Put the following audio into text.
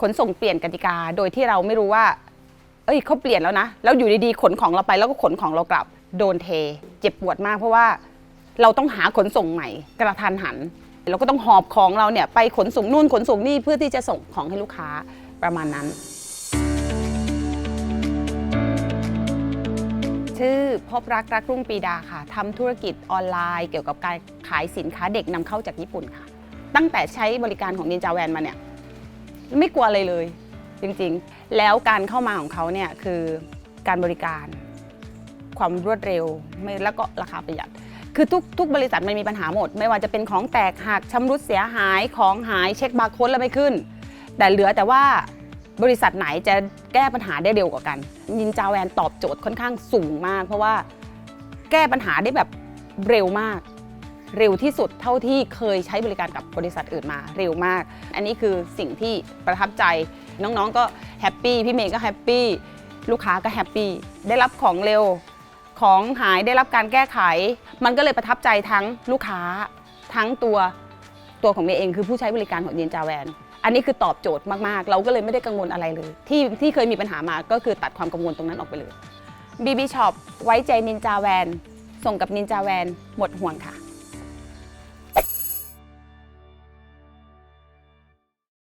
ขนส่งเปลี่ยนกติกาโดยที่เราไม่รู้ว่า เอ้ยเขาเปลี่ยนแล้วนะ แล้วอยู่ดีๆขนของเราไปแล้วก็ขนของเรากลับ โดนเท เจ็บปวดมากเพราะว่าเราต้องหาขนส่งใหม่ กระทันหัน เราก็ต้องหอบของเราเนี่ยไปขนส่งนู่นขนส่งนี่เพื่อที่จะส่งของให้ลูกค้าประมาณนั้น ชื่อพบรักรักรุ่งปีดาค่ะทำธุรกิจออนไลน์ เกี่ยวกับการขายสินค้าเด็กนำเข้าจากญี่ปุ่นค่ะ ตั้งแต่ใช้บริการของนินจาแวนมาเนี่ย ไม่กลัวอะไรเลย จริงๆ แล้วการเข้ามาของเขาเนี่ยคือการบริการ ความรวดเร็วไม่แล้วก็ราคาประหยัด คือทุกทุกบริษัทมันมีปัญหาหมด ไม่ว่าจะเป็นของแตกหักชำรุดเสียหายของหายเช็คบาร์โค้ดแล้วไม่ขึ้น แต่เหลือแต่ว่าบริษัทไหนจะแก้ปัญหาได้เร็วกว่ากันนินจาแวนตอบโจทย์ค่อนข้างสูงมาก เพราะว่าแก้ปัญหาได้แบบเร็วมาก เร็วที่สุดเท่าที่เคยใช้บริการกับบริษัทอื่นมาเร็วมาก อันนี้คือสิ่งที่ประทับใจ น้องๆก็แฮปปี้พี่เมย์ก็แฮปปี้ลูกค้าก็แฮปปี้ได้รับของเร็วของหายได้รับการแก้ไข มันก็เลยประทับใจทั้งลูกค้าทั้งตัวตัวของเมย์เองคือผู้ใช้บริการของยินจาแวน อันนี้คือตอบโจทย์มากๆ เราก็เลยไม่ได้กังวลอะไรเลย ที่ที่เคยมีปัญหามาก็คือตัดความกังวลตรงนั้นออกไปเลย BB Shop ไว้ใจนินจาแวน ส่งกับนินจาแวนหมดห่วงค่ะ